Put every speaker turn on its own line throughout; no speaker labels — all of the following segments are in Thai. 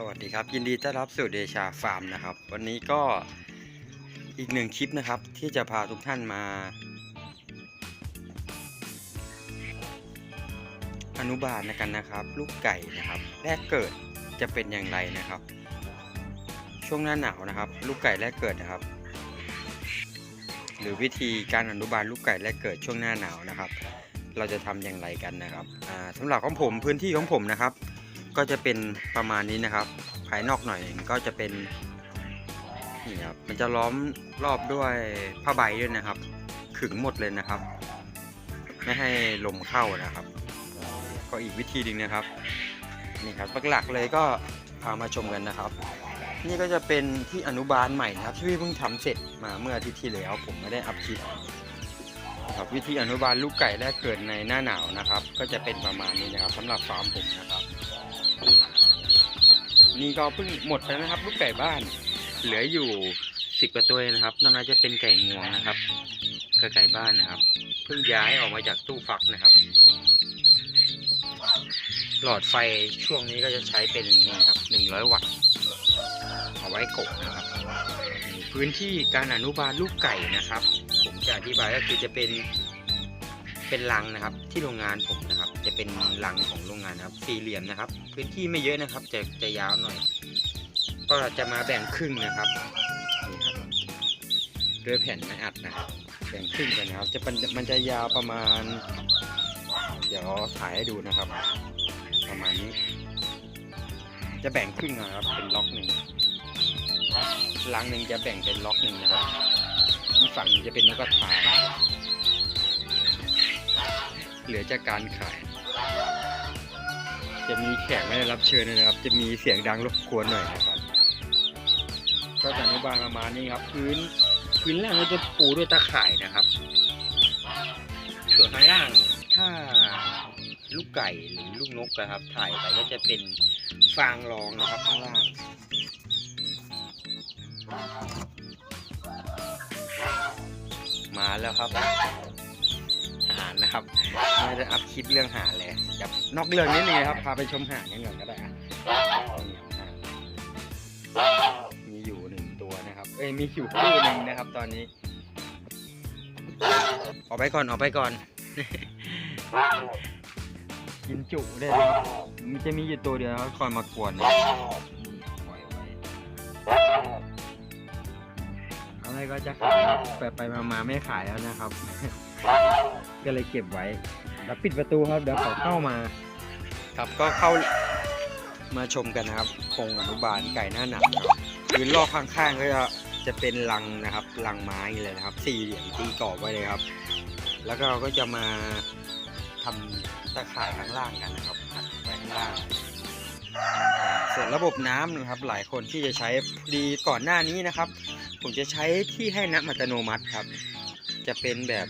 สวัสดีครับ ยินดีต้อนรับสู่เดชาฟาร์มนะครับ วันนี้ก็อีกหนึ่งคลิปนะครับ ที่จะพาทุกท่านมา อนุบาลนะกันนะครับ ลูกไก่นะครับ แรกเกิดจะเป็นอย่างไรนะครับ ช่วงหน้าหนาวนะครับ ลูกไก่แรกเกิดนะครับ หรือวิธีการอนุบาลลูกไก่แรกเกิดช่วงหน้าหนาวนะครับ เราจะทำอย่างไรกันนะครับอ่าสำหรับของผมพื้นที่ของผมนะครับ ก็จะเป็นประมาณนี้นะครับ ภายนอกหน่อยก็จะเป็นนี่ครับมันจะล้อมรอบด้วยผ้าใบด้วยนะครับ ขึงหมดเลยนะครับ ไม่ให้ลมเข้านะครับ ก็อีกวิธีหนึ่งนะครับนี่ครับหลักๆเลยก็พามาชมกันนะครับ นี่ก็จะเป็นที่อนุบาลใหม่นะครับ ที่พี่เพิ่งทำเสร็จมาเมื่ออาทิตย์ที่แล้วผมไม่ได้อัพคลิปครับวิธีอนุบาลลูกไก่แรกเกิดในหน้าหนาวนะครับ ก็จะเป็นประมาณนี้นะครับสำหรับฟาร์มผมนะครับ นี่ก็เพิ่งหมดไปแล้วนะครับ ลูกไก่บ้าน เหลืออยู่สิบกว่าตัวนะครับนอกนั้นจะเป็นไก่งวงนะครับกับไก่บ้านนะครับ เพิ่งย้ายออกมาจากตู้ฟักนะครับ หลอดไฟช่วงนี้ก็จะใช้เป็นนี่ครับหนึ่งร้อยวัตต์เอาไว้กบนะครับ พื้นที่การอนุบาลลูกไก่นะครับ ผมจะอธิบายก็คือจะเป็น เป็นรังนะครับ ที่โรงงานผมนะครับ จะเป็นรังของโรงงานนะครับ สี่เหลี่ยมนะครับ พื้นที่ไม่เยอะนะครับ จะจะยาวหน่อย ก็จะมาแบ่งครึ่งนะครับนี่ครับด้วยแผ่นไม้อัดนะครับแบ่งครึ่งกันนะครับ จะมันจะยาวประมาณ เดี๋ยวถ่ายให้ดูนะครับ ประมาณนี้ จะแบ่งครึ่งนะครับ เป็นล็อกหนึ่งรังหนึ่งจะแบ่งเป็นล็อกหนึ่งนะครับอีกฝั่งนึงจะเป็นนกกระทานะครับ เหลือจากการขาย จะมีแขกไม่ได้รับเชิญนะครับ จะมีเสียงดังรบกวนหน่อยนะครับก็จะอนุบาลประมาณนี้ครับ พื้นพื้นล่างก็จะปูด้วยตะข่ายนะครับ ส่วนข้างล่างถ้าลูกไก่หรือลูกนกนะครับ ถ่ายไปก็จะเป็นฟางรองนะครับข้างล่างมาแล้วครับ นะครับไม่ได้อัพคลิปเรื่องหาเลยเดี๋ยวนอกเรื่องนิดนึงครับ พาไปชมหารกันก่อนก็ได้มีอยู่หนึ่งตัวนะครับ เอ้ยมีอยู่คู่หนึ่งนะครับ ตอนนี้ ออกไปก่อนออกไปก่อน กินจุได้เลยมันจะมีอยู่ตัวเดียวครับคอยมากวนนะอยไว้อะไรก็จะขายครับไปไปมาไม่ขายแล้วนะครับ ก็เลยเก็บไว้ แล้วปิดประตูครับ เดี๋ยวขอเข้ามา ครับก็เข้ามาชมกันนะครับครงอนุบาลไก่หน้าหนังครับพื้นรอบข้างๆก็จะจะเป็นรังนะครับรังไม้เลยนะครับ สี่เหลี่ยมตีกรอบไว้เลยครับ แล้วก็เราก็จะมาทำตะข่ายข้างล่างกันนะครับดไว้ข้างล่าง ส่วนระบบน้ำนะครับ หลายคนที่จะใช้ดีก่อนหน้านี้นะครับ ผมจะใช้ที่ให้น้ำอัตโนมัติครับ จะเป็นแบบ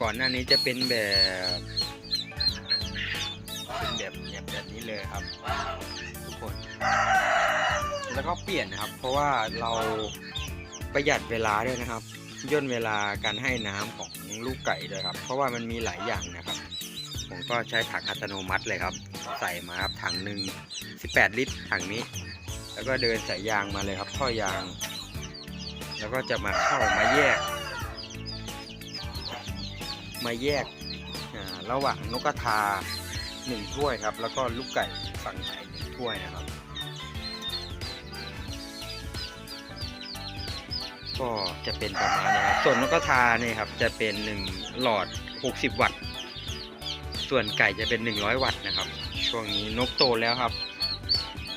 ก่อนหน้านี้จะเป็นแบบเป็นแบบเนี่ยแบบนี้เลยครับ ทุกคน แล้วก็เปลี่ยนนะครับ เพราะว่าเราประหยัดเวลาด้วยนะครับ ย่นเวลาการให้น้ำของลูกไก่ด้วยครับ เพราะว่ามันมีหลายอย่างนะครับ ผมก็ใช้ถังอัตโนมัติเลยครับ ใส่มาครับถังหนึ่ง18 ลิตรถังนี้ แล้วก็เดินสายยางมาเลยครับท่อยาง แล้วก็จะมาเข้ามาแยก มาแยกระหว่างนกกระทาหนึ่งถ้วยครับ แล้วก็ลูกไก่ฝั่งไก่หนึ่งถ้วยนะครับ ก็จะเป็นประมาณนี้ครับส่วนนกกระทาเนี่ยครับจะเป็นหนึ่งหลอด 60 วัตต์ ส่วนไก่จะเป็น 100 วัตต์นะครับ ช่วงนี้นกโตแล้วครับ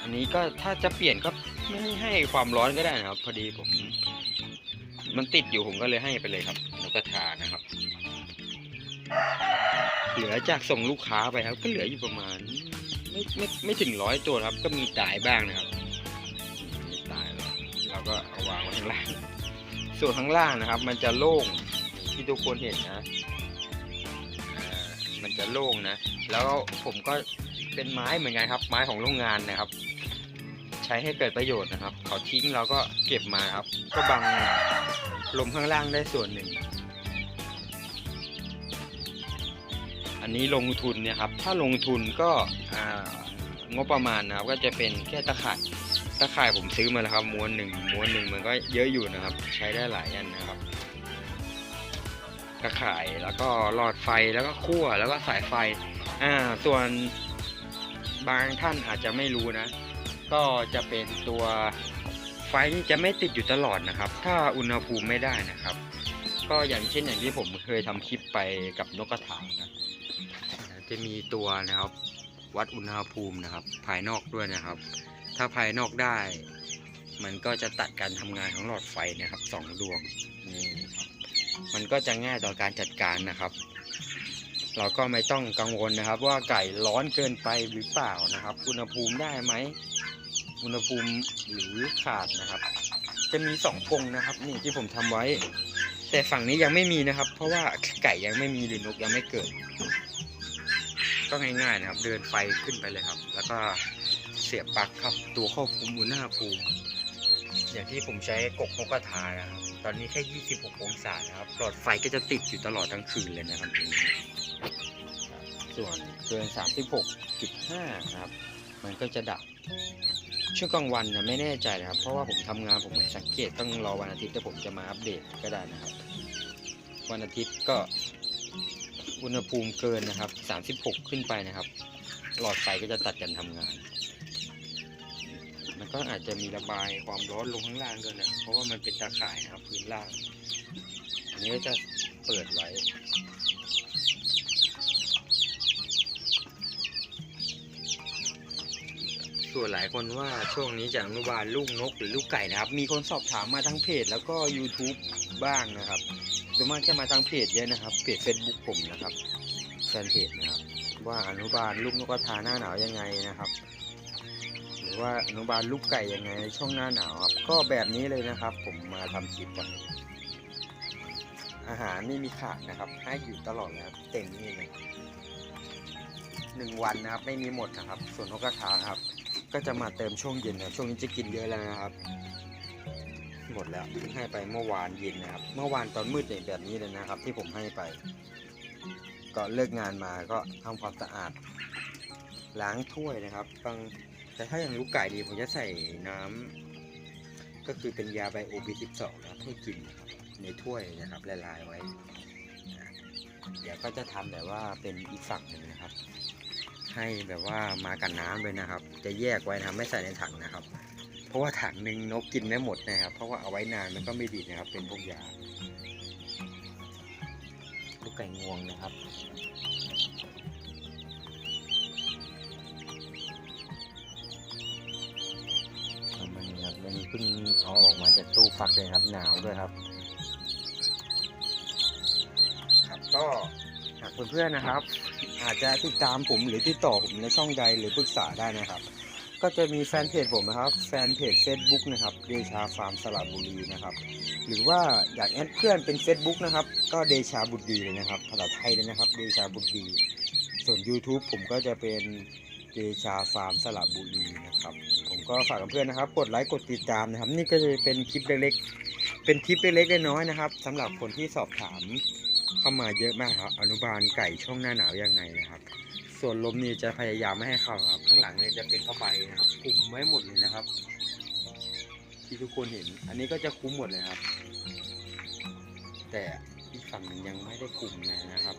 อันนี้ก็ถ้าจะเปลี่ยนก็ไม่ให้ความร้อนก็ได้นะครับ พอดีผม มันติดอยู่ผมก็เลยให้ไปเลยครับนกกระทานะครับ เหลือจากส่งลูกค้าไปครับ ก็เหลืออยู่ประมาณ ไม่ไม่ไม่ถึงร้อยตัวครับ ก็มีตายบ้างนะครับมีตายแล้วเราก็เอาวางไว้ข้างล่าง ส่วนข้างล่างนะครับ มันจะโล่งที่ทุกคนเห็นนะมันจะโล่งนะ แล้วผมก็เป็นไม้เหมือนกันครับ ไม้ของโรงงานนะครับ ใช้ให้เกิดประโยชน์นะครับ เขาทิ้งเราก็เก็บมาครับ ก็บังลมข้างล่างได้ส่วนหนึ่ง อันนี้ลงทุนเนี่ยครับถ้าลงทุนก็อ่างบประมาณนะครับก็จะเป็นแค่ตะข่ายตะข่ายผมซื้อมาแล้วครับม้วนหนึ่งม้วนหนึ่งมันก็เยอะอยู่นะครับ ใช้ได้หลายอันนะครับตะข่ายแล้วก็หลอดไฟแล้วก็ขั้วแล้วก็สายไฟอ่าส่วนบางท่านอาจจะไม่รู้นะ ก็จะเป็นตัวไฟจะไม่ติดอยู่ตลอดนะครับ ถ้าอุณหภูมิไม่ได้นะครับ ก็อย่างเช่นอย่างที่ผมเคยทำคลิปไปกับนกกระถางนะ จะมีตัวนะครับ วัดอุณหภูมินะครับ ภายนอกด้วยนะครับ ถ้าภายนอกได้ มันก็จะตัดการทำงานของหลอดไฟนะครับสองดวงนี่ครับมันก็จะง่ายต่อการจัดการนะครับ เราก็ไม่ต้องกังวลนะครับ ว่าไก่ร้อนเกินไปหรือเปล่านะครับ อุณหภูมิได้ไหมอุณหภูมิหรือขาดนะครับ จะมีสองกรงนะครับ นี่ที่ผมทำไว้ แต่ฝั่งนี้ยังไม่มีนะครับ เพราะว่าไก่ยังไม่มีหรือนกยังไม่เกิด ก็ง่ายๆนะครับ เดินไฟขึ้นไปเลยครับ แล้วก็เสียบปลั๊กครับตัวควบคุมอุณหภูมิอย่างที่ผมใช้กกนกกระทานะครับ ตอนนี้แค่ 26 องศานะครับ หลอดไฟก็จะติดอยู่ตลอดทั้งคืนเลยนะครับตรงนี้ส่วนเกิน 36.5 นะครับ มันก็จะดับ ช่วงกลางวันนะไม่แน่ใจนะครับ เพราะว่าผมทำงานผมไม่สังเกตต้องรอวันอาทิตย์แต่ผมจะมาอัปเดตก็ได้นะครับ วันอาทิตย์ก็ อุณหภูมิเกินนะครับ 36 ขึ้นไปนะครับ หลอดไฟก็จะตัดกันทำงาน มันก็อาจจะมีระบายความร้อนลงข้างล่างด้วยนะ เพราะว่ามันเป็นตาข่ายนะครับพื้นล่าง อันนี้ก็จะเปิดไว้ ส่วนหลายคนว่าช่วงนี้จะอนุบาลลูกนกหรือลูกไก่นะครับ มีคนสอบถามมาทั้งเพจแล้วก็ YouTube บ้างนะครับส่วนมากจะมาทางเพจเยอะนะครับ เพจ Facebook ผมนะครับแฟนเพจนะครับ ว่าอนุบาลลูกนกกระทาหน้าหนาวยังไงนะครับ หรือว่าอนุบาลลูกไก่ยังไง ช่วงหน้าหนาวครับก็แบบนี้เลยนะครับ ผมมาทำคลิปไว้อาหารไม่มีขาดนะครับ ให้อยู่ตลอดแล้วเต็มนี่เลยหนึ่งวันนะครับ ไม่มีหมดนะครับ ส่วนนกกระทาครับ ก็จะมาเติมช่วงเย็นนะช่วงนี้จะกินเยอะแล้วนะครับ หมดแล้วให้ไปเมื่อวานเย็นนะครับ เมื่อวานตอนมืดอย่างแบบนี้เลยนะครับ ที่ผมให้ไป ก็เลิกงานมาก็ทำความสะอาด ล้างถ้วยนะครับบางแต่ถ้าอย่างลูกไก่ดีผมจะใส่น้ำก็คือเป็นยาไบโอบีสิบสองนะครับให้กินนะครับในถ้วยนะครับละลายไว้ เดี๋ยวก็จะทำแบบว่าเป็นอีกฝั่งหนึ่งนะครับ ให้แบบว่ามากันน้ำเลยนะครับ จะแยกไว้นะไม่ใส่ในถังนะครับ เพราะว่าถังหนึ่งนกกินไม่หมดนะครับ เพราะว่าเอาไว้นานมันก็ไม่ดีนะครับ เป็นพวกยาลูกไก่งวงนะครับมันครับวันนี้เพิ่งเอาออกมาจากตู้ฟักเลยครับหนาวด้วยครับ ครับก็หากเพื่อนๆนะครับ อาจจะติดตามผมหรือติดต่อผมในช่องใดหรือปรึกษาได้นะครับ ก็จะมีแฟนเพจผมนะครับ แฟนเพจ Facebook นะครับเดชาฟาร์มสระบุรีนะครับ หรือว่าอยากแอดเพื่อนเป็น Facebook นะครับ ก็เดชาบุตรดีเลยนะครับภาษาไทยเลยนะครับ เดชาบุตรดี ส่วน YouTube ผมก็จะเป็นเดชาฟาร์มสระบุรีนะครับ ผมก็ฝากกับเพื่อนนะครับ กดไลค์กดติดตามนะครับ นี่ก็จะเป็นคลิปเล็กๆเป็นคลิปเล็กๆน้อยๆนะครับสำหรับคนที่สอบถาม เข้ามาเยอะมากครับ อนุบาลไก่ช่วงหน้าหนาวยังไงนะครับ ส่วนลมนี่จะพยายามไม่ให้เข้าครับ ข้างหลังเนี่ยจะเป็นผ้าใบนะครับคุมไว้หมดเลยนะครับ ที่ทุกคนเห็น อันนี้ก็จะคุมหมดเลยครับ แต่อีกฝั่งนึงยังไม่ได้คุมเลยนะครับ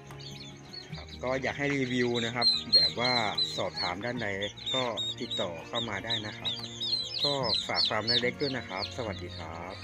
ครับก็อยากให้รีวิวนะครับ แบบว่าสอบถามด้านใดก็ติดต่อเข้ามาได้นะครับ ก็ฝากความเล็กๆด้วยนะครับ สวัสดีครับ